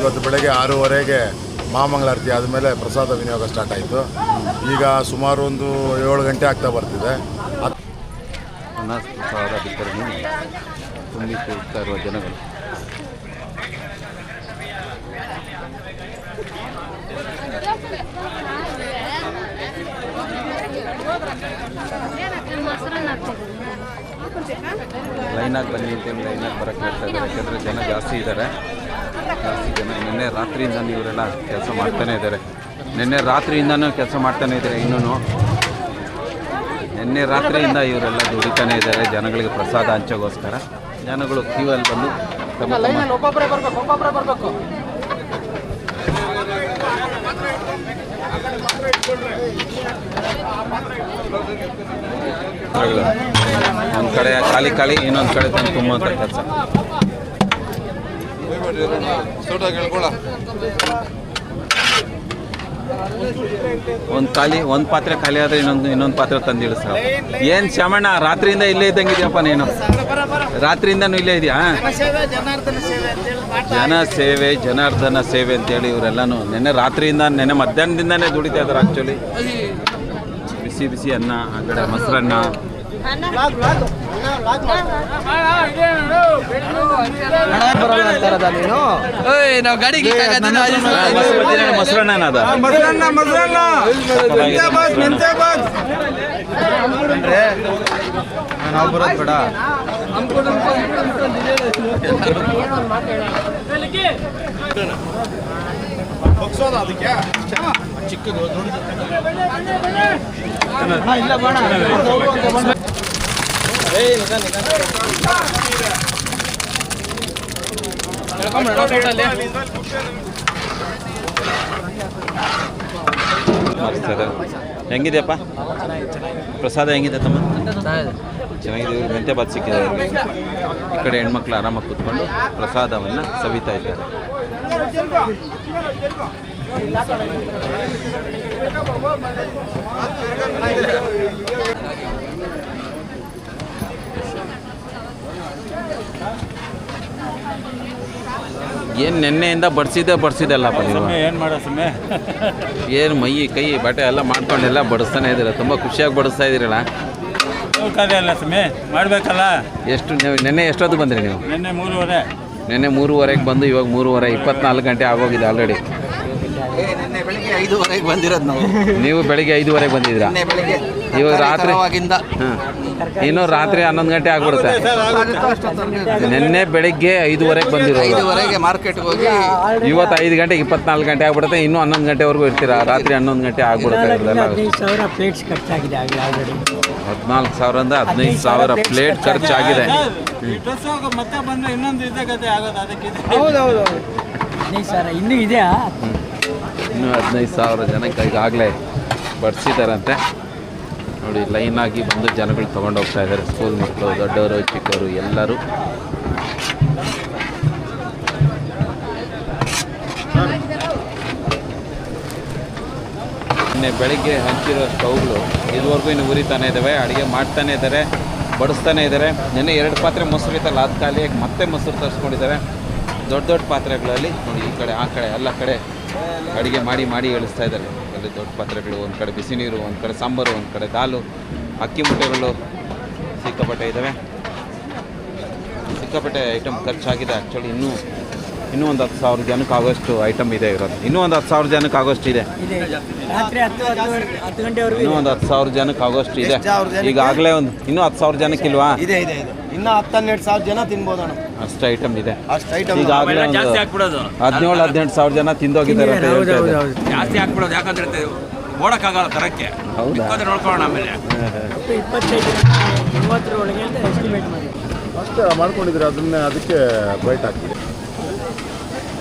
ಇವತ್ತು ಬೆಳಗ್ಗೆ ಆರೂವರೆಗೆ ಮಹಾಮಂಗಳಾರತಿ ಆದಮೇಲೆ ಪ್ರಸಾದ ವಿನಿಯೋಗ ಸ್ಟಾರ್ಟ್ ಆಯಿತು. ಈಗ ಸುಮಾರು ಒಂದು ಏಳು ಗಂಟೆ ಆಗ್ತಾ ಬರ್ತಿದೆ. ಇರುವ ಜನಗಳು ಲೈನಾಗಿ ಬನ್ನಿ ಅಂತೇಳಿ ಲೈನಾಗಿ ಬರೋಕ್ಕೆ ಹೇಳ್ತಾ ಇದ್ದಾರೆ. ಯಾಕೆಂದರೆ ಜನ ಜಾಸ್ತಿ ಇದ್ದಾರೆ. ಜಾಸ್ತಿ ಜನ ನಿನ್ನೆ ರಾತ್ರಿಯಿಂದ ಇವರೆಲ್ಲ ಕೆಲಸ ಮಾಡ್ತಾನೆ ಇದ್ದಾರೆ. ನಿನ್ನೆ ರಾತ್ರಿಯಿಂದನೂ ಕೆಲಸ ಮಾಡ್ತಾನೆ ಇದ್ದಾರೆ ಇನ್ನೂ ನಿನ್ನೆ ರಾತ್ರಿಯಿಂದ ಇವರೆಲ್ಲ ದುಡಿತಾನೆ ಇದ್ದಾರೆ ಜನಗಳಿಗೆ ಪ್ರಸಾದ ಹಂಚೋಗೋಸ್ಕರ. ಜನಗಳು ಕ್ಯೂ ಅಲ್ಲಿ ಬಂದು ಒಂದ್ ಕಡೆ ಖಾಲಿ ಖಾಲಿ ಇನ್ನೊಂದು ಕಡೆ ತಂದು ತುಂಬುವಂಥ ಕೆಲಸ. ಒಂದು ಖಾಲಿ, ಒಂದು ಪಾತ್ರೆ ಖಾಲಿ ಆದರೆ ಇನ್ನೊಂದು ಇನ್ನೊಂದು ಪಾತ್ರೆ ತಂದು ಸರ್ ಏನು ಶ್ಯಾಮಣ್ಣ, ರಾತ್ರಿಯಿಂದ ಇಲ್ಲೇ ಇದ್ದಂಗಿದ್ಯಪ್ಪ ನೀನು? ರಾತ್ರಿಯಿಂದನೂ ಇಲ್ಲೇ ಇದೆಯಾ? ಜನ ಸೇವೆ, ಜನಾರ್ದನ ಸೇವೆ ಅಂತೇಳಿ ಇವರೆಲ್ಲನೂ ನೆನ್ನೆ ರಾತ್ರಿಯಿಂದ, ನೆನ್ನೆ ಮಧ್ಯಾಹ್ನದಿಂದನೇ ದುಡಿತಾ ಇದ್ದಾರೆ ಆ್ಯಕ್ಚುಲಿ ಬಿಸಿ ಬಿಸಿ ಅನ್ನ, ಆ ಕಡೆ ಮೊಸರನ್ನ ನಾವು ನಾವು ಬರೋದು ಬೇಡ ಮಾಡಿಸ್ತಾರೆ ಹೆಂಗಿದೆಯಪ್ಪ? ಪ್ರಸಾದ ಹೆಂಗಿದೆ ತಮ್ಮ? ಚೆನ್ನಾಗಿದೆ. ಇವ್ರು ಮೆಂತೆ ಬಾತ್ ಸಿಕ್ಕಿದೆ. ಈ ಕಡೆ ಹೆಣ್ಮಕ್ಳು ಆರಾಮಾಗಿ ಕೂತ್ಕೊಂಡು ಪ್ರಸಾದವನ್ನು ಸವಿತಾ ಇದ್ದಾರೆ. ಏನು ನೆನ್ನೆಯಿಂದ ಬಡಿಸಿದ್ದೆ ಅಲ್ಲ ನೀವು? ಏನು ಮಾಡೋ ಸುಮ್ಮನೆ ಏನು ಮೈ ಕೈ ಬಟ್ಟೆ ಎಲ್ಲ ಮಾಡ್ಕೊಂಡೆಲ್ಲ ಬಡಿಸ್ತಾನೆ ಇದ್ದೀರ? ತುಂಬ ಖುಷಿಯಾಗಿ ಬಡಿಸ್ತಾ ಇದ್ದೀರಲ್ಲ ಅಲ್ಲ ಸುಮ್ಮನೆ ಮಾಡಬೇಕಲ್ಲ? ಎಷ್ಟು ನೀವು ನೆನ್ನೆ ಎಷ್ಟೊತ್ತು ಬಂದ್ರಿ ನೀವು? ನಿನ್ನೆ ಮೂರುವರೆ. ನೆನ್ನೆ ಮೂರುವರೆಗೆ ಬಂದು ಇವಾಗ ಮೂರುವರೆ ಇಪ್ಪತ್ನಾಲ್ಕು ಗಂಟೆ ಆಗೋಗಿದೆ ಆಲ್ರೆಡಿ ನಿನ್ನೆ ಬೆಳಿಗ್ಗೆ ಐದುವರೆಗೆ ಬಂದಿರೋದು ನಾವು. ನೀವು ಬೆಳಿಗ್ಗೆ ಐದುವರೆಗೆ ಬಂದಿದ್ದೀರಾ? ನಿನ್ನೆ ಬೆಳಿಗ್ಗೆ ಇವಾಗ ರಾತ್ರಿ ತಡವಾಗಿಂದ ಹಾಂ. ಇನ್ನು ರಾತ್ರಿ ಹನ್ನೊಂದು ಗಂಟೆ ಆಗ್ಬಿಡುತ್ತೆ. ನಿನ್ನೆ ಬೆಳಿಗ್ಗೆ ಐದುವರೆಗೆ ಬಂದಿರೋದು. ಐದುವರೆಗೆ ಮಾರ್ಕೆಟ್ಗೆ ಹೋಗಿ ಇವತ್ತು ಐದು ಗಂಟೆಗೆ ಇಪ್ಪತ್ನಾಲ್ಕು ಗಂಟೆ ಆಗ್ಬಿಡುತ್ತೆ. ಇನ್ನೂ ಹನ್ನೊಂದು ಗಂಟೆವರೆಗೂ ಇರ್ತೀರಾ? ರಾತ್ರಿ ಹನ್ನೊಂದು ಗಂಟೆ ಆಗ್ಬಿಡುತ್ತೆ ಹದಿನಾಲ್ಕು ಹದಿನೈದು ಸಾವಿರ ಪ್ಲೇಟ್ಸ್ ಖರ್ಚಾಗಿದೆ ಆಗಲೇ ಆಲ್ರೆಡಿ ಹದಿನಾಲ್ಕು ಸಾವಿರದಿಂದ ಹದಿನೈದು ಸಾವಿರ ಪ್ಲೇಟ್ ಖರ್ಚಾಗಿದೆ. ಡ್ರೆಸ್ ಮತ್ತೆ ಬಂದ್ರೆ ಇನ್ನೊಂದು ಇದೆ ಆಗೋದು ಅದಕ್ಕೆ ಹದಿನೈದು ಸಾವಿರ. ಇನ್ನೂ ಇದೆಯಾ? ಇನ್ನೂ ಹದಿನೈದು ಸಾವಿರ ಜನಕ್ಕೆ ಈಗಾಗಲೇ ಬಡಿಸಿದಾರಂತೆ ನೋಡಿ ಲೈನಾಗಿ ಬಂದು ಜನಗಳು ತೊಗೊಂಡು ಹೋಗ್ತಾ ಇದ್ದಾರೆ. ಸ್ಕೂಲ್ ಮಕ್ಕಳು, ದೊಡ್ಡವರು, ಚಿಕ್ಕವರು, ಎಲ್ಲರೂ. ನಿನ್ನೆ ಬೆಳಿಗ್ಗೆ ಹಂಚಿರೋ ಸ್ಟೌಗಳು ಇದುವರೆಗೂ ಇನ್ನು ಉರಿತಾನೆ ಇದ್ದಾವೆ ಅಡುಗೆ ಮಾಡ್ತಾನೆ ಇದ್ದಾರೆ ಬಡಿಸ್ತಾನೆ ಇದ್ದಾರೆ ನಿನ್ನೆ ಎರಡು ಪಾತ್ರೆ ಮೊಸರು ಇತ್ತಲ್ಲ ಅದು ಖಾಲಿಯಾಗಿ ಮತ್ತೆ ಮೊಸರು ತರಿಸ್ಕೊಂಡಿದ್ದಾರೆ. ದೊಡ್ಡ ದೊಡ್ಡ ಪಾತ್ರೆಗಳಲ್ಲಿ, ನೋಡಿ, ಈ ಕಡೆ, ಆ ಕಡೆ, ಎಲ್ಲ ಕಡೆ ಅಡುಗೆ ಮಾಡಿ ಮಾಡಿ ಇಳಿಸ್ತಾ ಇದ್ದಾರೆ. ಅಲ್ಲಿ ದೊಡ್ಡ ಪಾತ್ರೆಗಳು, ಒಂದು ಕಡೆ ಬಿಸಿ ನೀರು, ಒಂದು ಕಡೆ ಸಾಂಬಾರು, ಒಂದು ಕಡೆ ದಾಲು, ಅಕ್ಕಿ ಮುಟ್ಟೆಗಳು ಸಿಕ್ಕಾಪಟ್ಟೆ ಇದ್ದಾವೆ ಸಿಕ್ಕಾಪಟ್ಟೆ ಐಟಮ್ ಖರ್ಚಾಗಿದೆ ಆ್ಯಕ್ಚುಲಿ ಇನ್ನೂ ಇನ್ನೂ ಒಂದು ಹತ್ತು ಸಾವಿರ ಜನಕ್ಕೆ ಆಗೋಷ್ಟು ಐಟಮ್ ಇದೆ ಇರೋದು. ಇನ್ನೂ ಒಂದು ಹತ್ತು ಸಾವಿರ ಜನಕ್ಕೆ ಆಗೋಷ್ಟು ಇದೆ. ಇನ್ನೂ ಒಂದು ಹತ್ತು ಸಾವಿರ ಜನಕ್ಕೆ ಆಗೋಷ್ಟು ಇದೆ. ಈಗಾಗಲೇ ಒಂದು ಇನ್ನೂ ಹತ್ತು ಸಾವಿರ ಜನಕ್ಕೆ ಇಲ್ವಾ? ಇದೆ ಇದೆ ಇದೆ. ಇನ್ನು ಹತ್ತು ಹನ್ನೆರಡು ಸಾವಿರ ಜನ ತಿನ್ಬೋದು ಅಷ್ಟು ಐಟಮ್ ಇದೆ. ಅಷ್ಟು ಐಟಮ್ ಈಗಾಗಲೇ ಒಂದು ಹದಿನೇಳು ಹದಿನೆಂಟು ಸಾವಿರ ಜನ ತಿಂದೋಗಿದ್ದಾರೆ ಅಂತ ಹೇಳ್ತಾ ಇದ್ದಾರೆ. ಜಾಸ್ತಿ ಹಾಕ್ಬಿಡೋದು. ಯಾಕಂದ್ರೆ ಓಡಕ್ಕಾಗಲ್ಲ ತರಕ್ಕೆ. ಹೌದಾ? ಮಿಕ್ಕೋದ್ರೆ ನೋಡ್ಕೊಳ್ಳೋಣ ಆಮೇಲೆ. ಇಪ್ಪತ್ತೈದು ಅಂತ ಎಸ್ಟಿಮೇಟ್ ಮಾಡಿ ಅಷ್ಟೇ ಮಾಡ್ಕೊಂಡಿದ್ರೆ ಅದನ್ನೇ ಅದಕ್ಕೆ ಬೈಟ್ ಹಾಕ್ತೀವಿ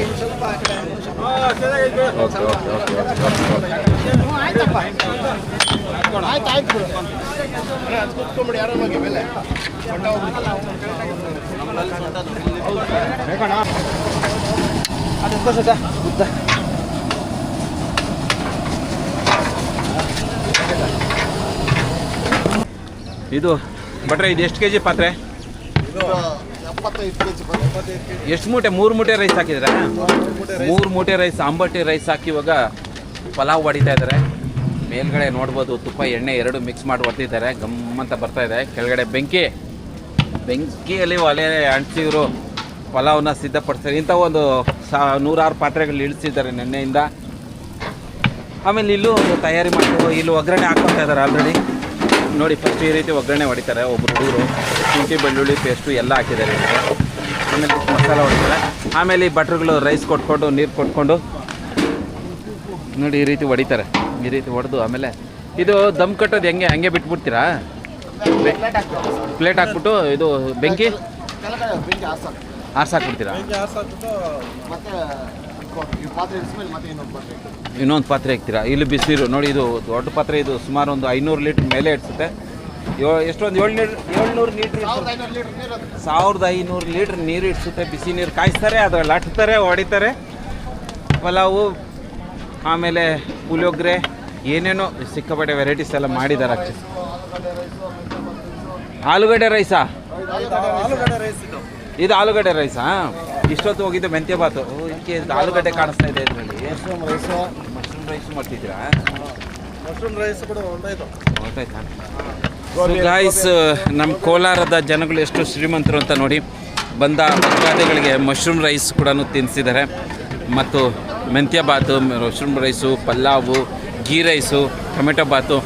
ಓಕೆ ಓಕೆ ಓಕೆ ಓಕೆ ಇದು ಭಟ್ರೆ ಇದು ಎಷ್ಟು ಕೆ ಜಿ ಪಾತ್ರೆ ಎಷ್ಟು ಮೂಟೆ? ಮೂರು ಮೂಟೆ ರೈಸ್ ಹಾಕಿದ್ರೆ? ಮೂರು ಮೂಟೆ ರೈಸ್ ಅಂಬಟ್ಟಿ ರೈಸ್ ಹಾಕಿ ಇವಾಗ ಪಲಾವ್ ಹೊಡಿತಾ ಇದ್ದಾರೆ ಮೇಲ್ಗಡೆ ನೋಡ್ಬೋದು ತುಪ್ಪ ಎಣ್ಣೆ ಎರಡು ಮಿಕ್ಸ್ ಮಾಡಿ ಹೊಡ್ತಿದ್ದಾರೆ ಗಮ್ಮಂತ ಬರ್ತಾ ಇದೆ. ಕೆಳಗಡೆ ಬೆಂಕಿ. ಬೆಂಕಿಯಲ್ಲಿ ಒಲೆ ಅಂಟಿಸಿದ್ರು. ಪಲಾವ್ನ ಸಿದ್ಧಪಡಿಸ್ತಾರೆ. ಇಂಥ ಒಂದು ಸಾ ನೂರಾರು ಪಾತ್ರೆಗಳು ಇಳಿಸಿದ್ದಾರೆ ನೆನ್ನೆಯಿಂದ. ಆಮೇಲೆ ಇಲ್ಲೂ ಒಂದು ತಯಾರಿ ಮಾಡ್ಕೊಂಡು ಇಲ್ಲಿ ಒಗ್ಗರಣೆ ಹಾಕ್ಕೊತಾ ಇದ್ದಾರೆ ಆಲ್ರೆಡಿ ನೋಡಿ ಫಸ್ಟ್ ಈ ರೀತಿ ಒಗ್ಗರಣೆ ಹೊಡಿತಾರೆ ಒಬ್ಬರು ಹುಡುಗರು. ಶುಂಠಿ ಬೆಳ್ಳುಳ್ಳಿ ಪೇಸ್ಟು ಎಲ್ಲ ಹಾಕಿದ್ದಾರೆ. ಆಮೇಲೆ ಮಸಾಲ ಹೊಡಿತಾರೆ. ಆಮೇಲೆ ಈ ಭಟ್ರುಗಳು ರೈಸ್ ಕೊಟ್ಕೊಂಡು ನೀರು ಕೊಟ್ಕೊಂಡು ನೋಡಿ ಈ ರೀತಿ ಹೊಡಿತಾರೆ. ಈ ರೀತಿ ಹೊಡೆದು ಆಮೇಲೆ ಇದು ದಮ್ ಕಟ್ಟೋದು ಹೆಂಗೆ? ಹಂಗೆ ಬಿಟ್ಬಿಡ್ತೀರಾ? ಪ್ಲೇಟ್ ಹಾಕ್ಬಿಟ್ಟು. ಇದು ಬೆಂಕಿ? ಆರ್ಸಾಕ್ಬಿಡ್ತೀರಾ? ಇನ್ನೊಂದು ಪಾತ್ರೆ ಹಾಕ್ತೀರಾ ಇಲ್ಲಿ ಬಿಸಿನೀರು ನೋಡಿ ಇದು ದೊಡ್ಡ ಪಾತ್ರೆ. ಇದು ಸುಮಾರು ಒಂದು ಐನೂರು ಲೀಟ್ರ್ ಮೇಲೆ ಇಡ್ಸುತ್ತೆ. ಎಷ್ಟೊಂದು ಏಳ್ನೂರು ಏಳ್ನೂರು ಲೀಟ್ರ್ ಸಾವಿರದ ಐನೂರು ಲೀಟ್ರ್ ನೀರು ಇಡ್ಸುತ್ತೆ ಬಿಸಿ ನೀರು ಕಾಯಿಸ್ತಾರೆ ಅದು ಲಟ್ತಾರೆ ಹೊಡಿತಾರೆ. ಪಲಾವು ಆಮೇಲೆ ಪುಳಿಯೋಗರೆ ಏನೇನೋ ಸಿಕ್ಕಾಪಟ್ಟೆ ವೆರೈಟೀಸ್ ಎಲ್ಲ ಮಾಡಿದ್ದಾರೆ ಆಲೂಗಡ್ಡೆ ರೈಸಾ ಇದು. ಆಲೂಗಡ್ಡೆ ರೈಸಾ ಇಷ್ಟೊತ್ತು ಹೋಗಿದ್ದು ಮೆಂತ್ಯ ಬಾತು ಇದಕ್ಕೆ ಇದು ಆಲೂಗಡ್ಡೆ ಕಾಣಿಸ್ತಾ ಇದೆ ಇದರಲ್ಲಿ. ಮಶ್ರೂಮ್ ರೈಸು ಮಶ್ರೂಮ್ ರೈಸ್ ಮಾಡ್ತಿದ್ದೀರಾ? ಮಶ್ರೂಮ್ ರೈಸ್ ಕೂಡ ಗೊತ್ತಾಯ್ತಾ ಗಾಯ್ಸ್ ನಮ್ಮ ಕೋಲಾರದ ಜನಗಳು ಎಷ್ಟು ಶ್ರೀಮಂತರು ಅಂತ ನೋಡಿ ಬಂದ ಭಕ್ತಾದಿಗಳಿಗೆ ಮಶ್ರೂಮ್ ರೈಸ್ ಕೂಡ ತಿನ್ನಿಸಿದ್ದಾರೆ ಮತ್ತು ಮೆಂತ್ಯ ಬಾತು mushroom rice pulao ghee rice tomato ಬಾತು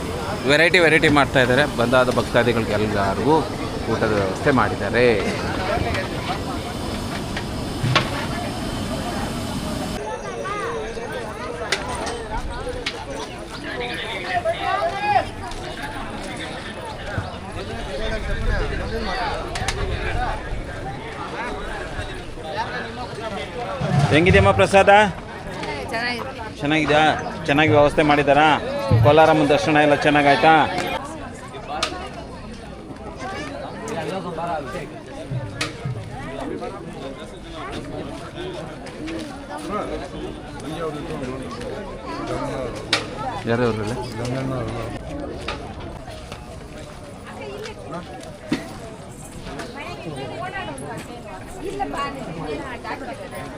ವೆರೈಟಿ ವೆರೈಟಿ ಮಾಡ್ತಾ ಇದ್ದಾರೆ. ಬಂದಾದ ಭಕ್ತಾದಿಗಳಿಗೆ ಎಲ್ಲರಿಗೂ ಊಟದ ವ್ಯವಸ್ಥೆ ಮಾಡಿದ್ದಾರೆ. ಹೆಂಗಿದೆಯಮ್ಮ ಪ್ರಸಾದ? ಚೆನ್ನಾಗಿದೆ ಚೆನ್ನಾಗಿದೆಯಾ? ಚೆನ್ನಾಗಿ ವ್ಯವಸ್ಥೆ ಮಾಡಿದ್ದಾರಾ? ಕೋಲಾರಮ್ಮ ದರ್ಶನ ಎಲ್ಲ ಚೆನ್ನಾಗಾಯ್ತಾ?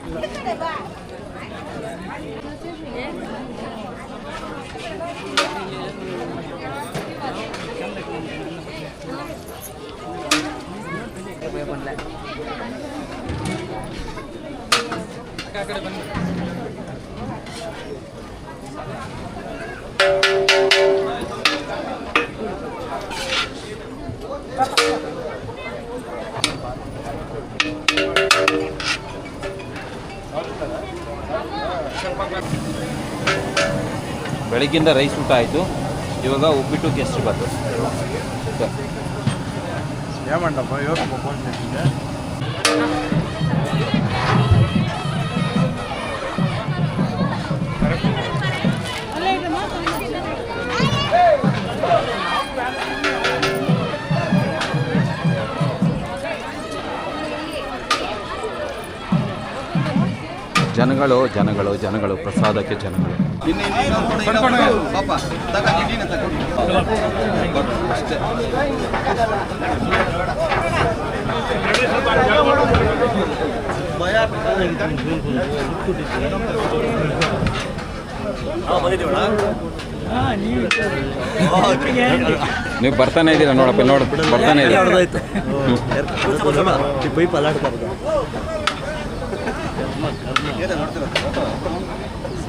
ಯಾರು ಅವ್ರಲ್ಲ ಬೆಳಗ್ಗಿಂದ ರೈಸ್ ಊಟ ಆಯಿತು. ಇವಾಗ ಉಪ್ಪಿಟ್ಟು ಕೆಸ್ರು ಬಾತು. ಜನಗಳು ಜನಗಳು ಜನಗಳು ಪ್ರಸಾದಕ್ಕೆ ಜನಗಳು. ಪಾಪ ತಗ ನೀವು ಬರ್ತಾನೆ ಇದ್ದೀರಾ ನೋಡಪ್ಪ ನೋಡ. ಬರ್ತಾನೆ ಇದ್ದೀರಾ?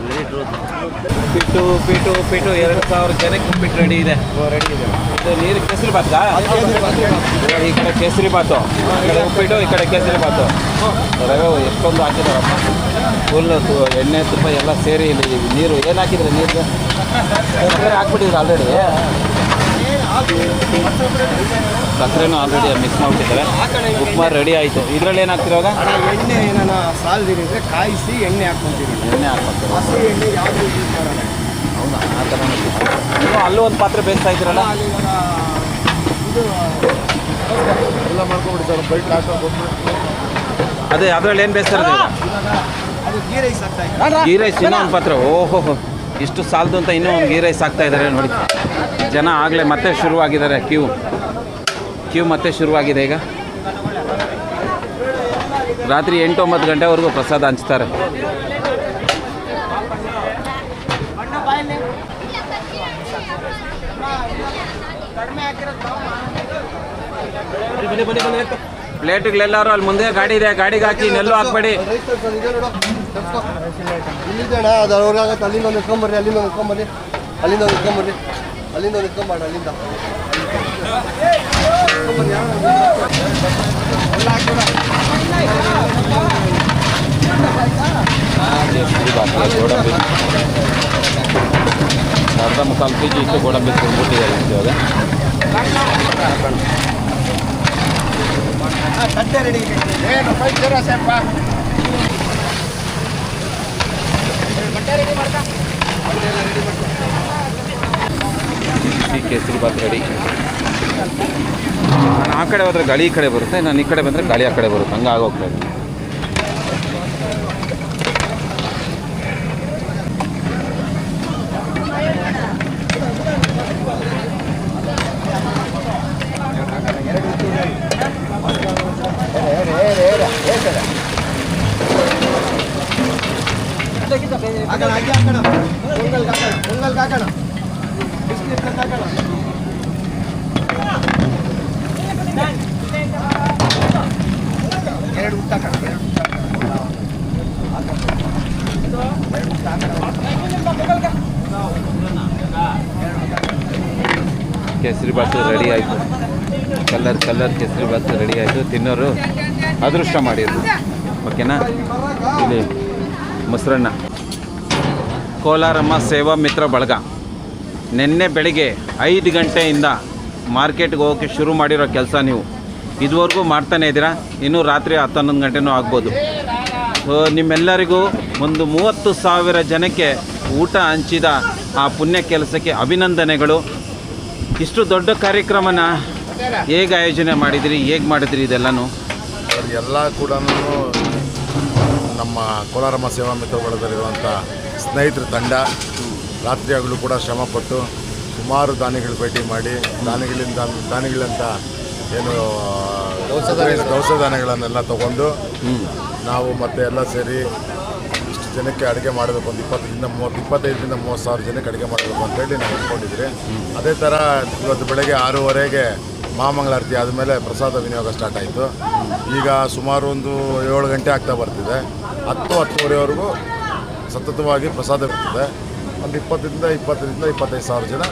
ಪೈಪ್ ಪಿಟು ಉಪ್ಪಿಟ್ಟು ಎರಡು ಸಾವಿರ ಜನಕ್ಕೆ ಉಪ್ಪಿಟ್ಟು ರೆಡಿ ಇದೆ. ರೆಡಿ ಇದೆ. ಇದು ನೀರು ಕೇಸರಿ ಬಾತಾ ಈ ಕಡೆ ಕೇಸರಿ ಬಾತು ಈ ಕಡೆ ಉಪ್ಪಿಟ್ಟು ಈ ಕಡೆ ಕೇಸರಿ ಬಾತು ರವೆ ಎಷ್ಟೊಂದು ಹಾಕಿದಾರಪ್ಪ. ಫುಲ್ ಎಣ್ಣೆ ತುಪ್ಪ ಎಲ್ಲ ಸೇರಿ ಇಲ್ಲಿ ನೀರು. ಏನು ಹಾಕಿದ್ರೆ ನೀರು ಹಾಕ್ಬಿಟ್ಟಿದ್ರು ಆಲ್ರೆಡಿ ಸಕ್ಕರೆನೂ ಆಲ್ರೆಡಿ ಮಿಕ್ಸ್ ಮಾಡಿಬಿಟ್ಟಿದ್ದಾರೆ. ಉಪ್ಮಾ ರೆಡಿ ಆಯಿತು. ಇದರಲ್ಲಿ ಏನಾಗ್ತಿರೋಗ ಎಣ್ಣೆ ಏನಾನ ಅಂದರೆ ಕಾಯಿಸಿ ಎಣ್ಣೆ ಹಾಕ್ಕೊಂತೀವಿ. ಎಣ್ಣೆ ಹಾಕ್ಬೇಕು ಹಸಿ ಎಣ್ಣೆ ಯಾವುದು ಯೂಸ್ ಮಾಡಲ್ಲ. ಹೌದಾ? ಆ ಥರ ನೀವು ಅಲ್ಲೂ ಒಂದು ಪಾತ್ರೆ ಬೇಯಿಸ್ತಾ ಇದ್ದೀರಲ್ಲ? ಇದು ಎಲ್ಲ ಮಾಡ್ಕೊಂಡ್ಬಿಡಿ ಸರ್ ಬೆಲ್ಟ್ ಅದೇ ಅದರಲ್ಲಿ ಏನು ಬೇಯಿಸ್ತಾರೆ ಅದು ಗೀ ರೈಸ್ ಆಗ್ತಾ ಇದೆ ಗೀ ರೈಸ್ ಇನ್ನೂ ಒಂದು ಪಾತ್ರೆ. ಓಹೋ ಇಷ್ಟು ಸಾಲದು ಅಂತ ಇನ್ನೂ ಒಂದು ಗೀ ರೈಸ್ ಹಾಕ್ತಾ ಇದ್ದಾರೆ ನೋಡಿ. ಜನ ಆಗಲೇ ಮತ್ತೆ ಶುರುವಾಗಿದ್ದಾರೆ. ಕ್ಯೂ. ಕ್ಯೂ ಮತ್ತೆ ಶುರುವಾಗಿದೆ ಈಗ. ರಾತ್ರಿ ಎಂಟು ಒಂಬತ್ತು ಗಂಟೆವರೆಗೂ ಪ್ರಸಾದ ಹಂಚ್ತಾರೆ. ಪ್ಲೇಟ್ಗಳೆಲ್ಲರೂ ಅಲ್ಲಿ ಮುಂದೆ ಗಾಡಿ ಇದೆ, ಗಾಡಿಗೆ ಹಾಕಿ ನೆಲ್ಲು ಹಾಕ್ಬೇಡಿ. ಅಲ್ಲಿಂದ ಅಲ್ಲಿಂದ ಒಂದು ಎತ್ಕೊಂಬರ್ರಿ ಅಲ್ಲಿಂದ ಒಂದು ಎತ್ಕೊಂಬರ್ರಿ ಅಲ್ಲಿಂದ ಒಂದು ಎತ್ಕೊಂಬಾಡ ಅಲ್ಲಿಂದ ಎತ್ಕೊಂಬರ್ರಿ, ಯಾರು? ಎಲ್ಲ ಹಾಕ್ಬೇಡ. ಗೋಡಂಬಿ ಅರ್ಧ ಮುಕ್ಕಾಲು ಕೆ ಜಿ ಇಷ್ಟು ಗೋಡಂಬಿ ತುಂಬಿಟ್ಟಿದ್ದಾರೆ ಇವಾಗ ಆ, ತಟ್ಟೆ ರೆಡಿ ಇದೆ ಬಿಸಿ ಕೇಸರಿ ಬಾತ್ ರೆಡಿ ನಾನು ಆ ಕಡೆ ಹೋದ್ರೆ ಗಾಳಿ ಈ ಕಡೆ ಬರುತ್ತೆ, ನಾನು ಈ ಕಡೆ ಬಂದರೆ ಗಾಳಿ ಆ ಕಡೆ ಬರುತ್ತೆ, ಹಂಗೆ ಆಗೋಗ್ತಾ ಇದೆ ಕೇಸರಿ ಬಾತು ರೆಡಿ ಆಯಿತು. ಕಲರ್ ಕಲರ್ ಕೇಸರಿ ಬಾತು ರೆಡಿ ಆಯಿತು. ತಿನ್ನೋರು ಅದೃಷ್ಟ ಮಾಡಿದ್ರು. ಓಕೆನಾ ಇಲ್ಲಿ ಮೊಸರನ್ನ. ಕೋಲಾರಮ್ಮ ಸೇವಾ ಮಿತ್ರ ಬಳಗ. ನಿನ್ನೆ ಬೆಳಿಗ್ಗೆ ಐದು ಗಂಟೆಯಿಂದ ಮಾರ್ಕೆಟ್ಗೆ ಹೋಗೋಕ್ಕೆ ಶುರು ಮಾಡಿರೋ ಕೆಲಸ ನೀವು. ಇದುವರೆಗೂ ಮಾಡ್ತಾನೆ ಇದ್ದೀರಾ? ಇನ್ನೂ ರಾತ್ರಿ ಹತ್ತು ಗಂಟೆನೂ ಆಗ್ಬೋದು. ಸೊ, ನಿಮ್ಮೆಲ್ಲರಿಗೂ ಒಂದು ಮೂವತ್ತು ಸಾವಿರ ಜನಕ್ಕೆ ಊಟ ಹಂಚಿದ ಆ ಪುಣ್ಯ ಕೆಲಸಕ್ಕೆ ಅಭಿನಂದನೆಗಳು. ಇಷ್ಟು ದೊಡ್ಡ ಕಾರ್ಯಕ್ರಮನ ಹೇಗೆ ಆಯೋಜನೆ ಮಾಡಿದಿರಿ? ಹೇಗೆ ಮಾಡಿದ್ರಿ ಇದೆಲ್ಲನೂ? ಎಲ್ಲ ಕೂಡ ನಮ್ಮ ಕೋಲಾರಮ್ಮ ಸೇವಾ ಮಿತ್ರಗಳಲ್ಲಿರುವಂಥ ಸ್ನೇಹಿತರ ತಂಡ ರಾತ್ರಿ ಹಗಲು ಕೂಡ ಶ್ರಮಪಟ್ಟು ಸುಮಾರು ದಾನಿಗಳು ಭೇಟಿ ಮಾಡಿ, ದಾನಿಗಳಿಂದ ದಾನಿಗಳಂತ ಏನು ದವಸ ಧಾನ್ಯಗಳನ್ನೆಲ್ಲ ತಗೊಂಡು ನಾವು ಮತ್ತೆ ಎಲ್ಲ ಸೇರಿ ಇಷ್ಟು ಜನಕ್ಕೆ ಅಡುಗೆ ಮಾಡಬೇಕು ಒಂದು ಇಪ್ಪತ್ತರಿಂದ ಮೂವತ್ತು ಇಪ್ಪತ್ತೈದರಿಂದ ಮೂವತ್ತು ಸಾವಿರ ಜನಕ್ಕೆ ಅಡುಗೆ ಮಾಡಬೇಕು ಅಂತೇಳಿ ನಾವು ಅಂದ್ಕೊಂಡಿದ್ರಿ. ಅದೇ ಥರ ಇವತ್ತು ಬೆಳಗ್ಗೆ ಆರೂವರೆಗೆ ಮಹಾಮಂಗಳಾರತಿ ಆದಮೇಲೆ ಪ್ರಸಾದ ವಿನಿಯೋಗ ಸ್ಟಾರ್ಟ್ ಆಯಿತು. ಈಗ ಸುಮಾರು ಒಂದು ಏಳು ಗಂಟೆ ಆಗ್ತಾ ಬರ್ತಿದೆ. ಹತ್ತು ಹತ್ತುವರೆವರೆಗೂ ಸತತವಾಗಿ ಪ್ರಸಾದ ಇರ್ತದೆ. ಒಂದು ಇಪ್ಪತ್ತರಿಂದ ಇಪ್ಪತ್ತರಿಂದ ಇಪ್ಪತ್ತೈದು ಸಾವಿರ ಜನ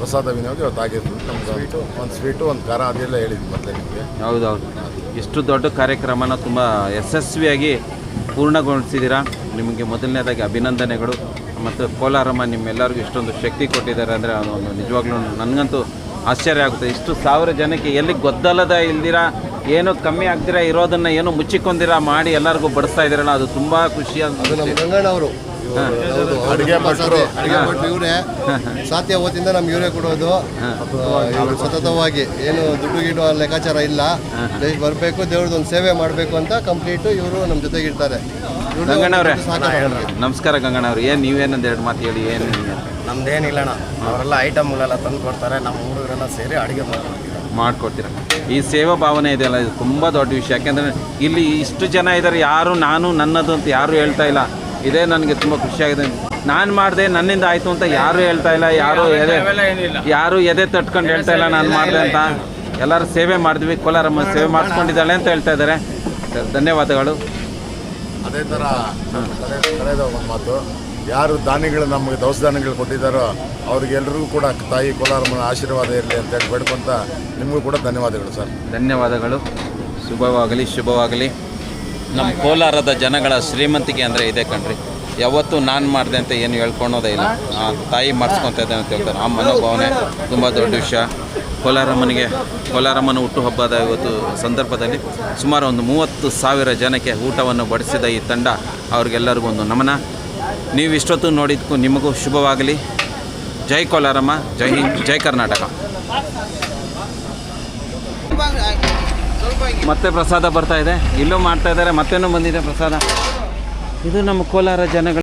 ಪ್ರಸಾದ ವಿನಿಯೋಗ ಇವತ್ತು ಆಗಿರ್ತದೆ ಸ್ವೀಟು ಒಂದು ಸ್ವೀಟು ಒಂದು ಖಾರ ಅದೆಲ್ಲ ಹೇಳಿದ್ವಿ ಮೊದಲೇ ನಿಮಗೆ. ಹೌದೌದು. ಇಷ್ಟು ದೊಡ್ಡ ಕಾರ್ಯಕ್ರಮನ ತುಂಬ ಯಶಸ್ವಿಯಾಗಿ ಪೂರ್ಣಗೊಳಿಸಿದ್ದೀರಾ. ನಿಮಗೆ ಮೊದಲನೇದಾಗಿ ಅಭಿನಂದನೆಗಳು. ಮತ್ತು ಕೋಲಾರಮ್ಮ ನಿಮ್ಮೆಲ್ಲರಿಗೂ ಇಷ್ಟೊಂದು ಶಕ್ತಿ ಕೊಟ್ಟಿದ್ದಾರೆ ಅಂದರೆ ಅದೊಂದು ನಿಜವಾಗ್ಲೂ ನನಗಂತೂ ಆಶ್ಚರ್ಯ ಆಗುತ್ತೆ. ಇಷ್ಟು ಸಾವಿರ ಜನಕ್ಕೆ ಎಲ್ಲಿ ಗೊದ್ದಲದ ಇಲ್ದಿರ ಏನೋ ಕಮ್ಮಿ ಆಗ್ದಿರ ಇರೋದನ್ನು ಏನೋ ಮುಚ್ಚಿಕೊಂಡಿರ ಮಾಡಿ ಎಲ್ಲರಿಗೂ ಬಡಿಸ್ತಾ ಇದ್ದೀರಲ್ಲ ಅದು ತುಂಬ ಖುಷಿ ಅಂತ ಅಡುಗೆ ಭಟ್ರು. ಅಡುಗೆ ಭಟ್ರು ಇವರೇ. ಸಾಧ್ಯ ಹೊತ್ತಿಂದ ನಮ್ಗೆ ಇವರೇ ಕೊಡೋದು. ಇವ್ರು ಸತತವಾಗಿ ಏನು ದುಡ್ಡು ಗಿಡ್ಡು ಲೆಕ್ಕಾಚಾರ ಇಲ್ಲ. ಬರಬೇಕು ದೇವ್ರದ್ದು ಒಂದು ಸೇವೆ ಮಾಡಬೇಕು ಅಂತ ಕಂಪ್ಲೀಟ್ ಇವರು ನಮ್ಮ ಜೊತೆಗಿರ್ತಾರೆ ಗಂಗಣ್ಣವ್ರೆ ನಮಸ್ಕಾರ ಗಂಗಣ್ಣ ಅವ್ರು. ಏನು ನೀವೇನೊಂದು ಎರಡು ಮಾತು ಹೇಳಿ ಏನು ನಮ್ದೇನಿಲ್ಲಣ್ಣ ಅವರೆಲ್ಲ ಐಟಮ್ಗಳೆಲ್ಲ ತಂದು ಕೊಡ್ತಾರೆ. ನಮ್ಮ ಹುಡುಗರೆಲ್ಲ ಸೇರಿ ಅಡುಗೆ ಮಾಡ್ಕೊಡ್ತೀವಿ ಮಾಡ್ಕೊಡ್ತೀರ. ಈ ಸೇವಾ ಭಾವನೆ ಇದೆಯಲ್ಲ ಇದು ತುಂಬ ದೊಡ್ಡ ವಿಷಯ. ಯಾಕೆಂದರೆ ಇಲ್ಲಿ ಇಷ್ಟು ಜನ ಇದ್ದಾರೆ ಯಾರು ನಾನು ನನ್ನದು ಅಂತ ಯಾರು ಹೇಳ್ತಾ ಇಲ್ಲ. ಇದೇ ನನಗೆ ತುಂಬ ಖುಷಿಯಾಗಿದೆ. ನಾನು ಮಾಡಿದೆ ನನ್ನಿಂದ ಆಯಿತು ಅಂತ ಯಾರು ಹೇಳ್ತಾ ಇಲ್ಲ ಯಾರು ಎದೆ ಯಾರು ಎದೆ ತಟ್ಕೊಂಡು ಹೇಳ್ತಾ ಇಲ್ಲ ನಾನು ಮಾಡಿದೆ ಅಂತ. ಎಲ್ಲರೂ ಸೇವೆ ಮಾಡಿದ್ವಿ ಕೋಲಾರಮ್ಮ ಸೇವೆ ಮಾಡಿಸ್ಕೊಂಡಿದ್ದಾಳೆ ಅಂತ ಹೇಳ್ತಾ ಇದ್ದಾರೆ. ಸರ್, ಧನ್ಯವಾದಗಳು. ಅದೇ ಥರ ಕಳೆದ ಒಂದು ಮಾತು. ಯಾರು ದಾನಿಗಳು ನಮಗೆ ದವಸ ದಾನಿಗಳು ಕೊಟ್ಟಿದ್ದಾರೋ ಅವ್ರಿಗೆಲ್ರಿಗೂ ಕೂಡ ತಾಯಿ ಕೋಲಾರಮ್ಮನ ಆಶೀರ್ವಾದ ಇರಲಿ ಅಂತೇಳಿ ಬೇಡ್ಕೊಂತ ನಿಮಗೂ ಕೂಡ ಧನ್ಯವಾದಗಳು ಸರ್. ಧನ್ಯವಾದಗಳು. ಶುಭವಾಗಲಿ ಶುಭವಾಗಲಿ. ನಮ್ಮ ಕೋಲಾರದ ಜನಗಳ ಶ್ರೀಮಂತಿಕೆ ಅಂದರೆ ಇದೆ ಕಣ್ರಿ. ಯಾವತ್ತೂ ನಾನು ಮಾಡಿದೆ ಅಂತ ಏನು ಹೇಳ್ಕೊಳೋದೇ ಇಲ್ಲ. ಆ ತಾಯಿ ಮಾಡಿಸ್ಕೊತಾ ಇದ್ದೆ ಅಂತ ಹೇಳ್ತಾರೆ. ಆ ಮನೋಭಾವನೆ ತುಂಬ ದೊಡ್ಡ ವಿಷಯ. ಕೋಲಾರಮ್ಮನಿಗೆ, ಕೋಲಾರಮ್ಮನ ಹುಟ್ಟುಹಬ್ಬದ ಇವತ್ತು ಸಂದರ್ಭದಲ್ಲಿ ಸುಮಾರು ಒಂದು ಮೂವತ್ತು ಸಾವಿರ ಜನಕ್ಕೆ ಊಟವನ್ನು ಬಡಿಸಿದ ಈ ತಂಡ ಅವ್ರಿಗೆಲ್ಲರಿಗೂ ಒಂದು ನಮನ. ನೀವು ಇಷ್ಟೊತ್ತು ನೋಡಿದ್ದಕ್ಕೂ ನಿಮಗೂ ಶುಭವಾಗಲಿ. ಜೈ ಕೋಲಾರಮ್ಮ, ಜೈ ಹಿಂದ್, ಜೈ ಕರ್ನಾಟಕ. ಮತ್ತೆ ಪ್ರಸಾದ ಬರ್ತಾ ಇದೆ. ಇಲ್ಲೂ ಮಾಡ್ತಾ ಇದ್ದಾರೆ ಮತ್ತೇನೂ ಬಂದಿದೆ ಪ್ರಸಾದ. ಇದು ನಮ್ಮ ಕೋಲಾರ ಜನಗಳ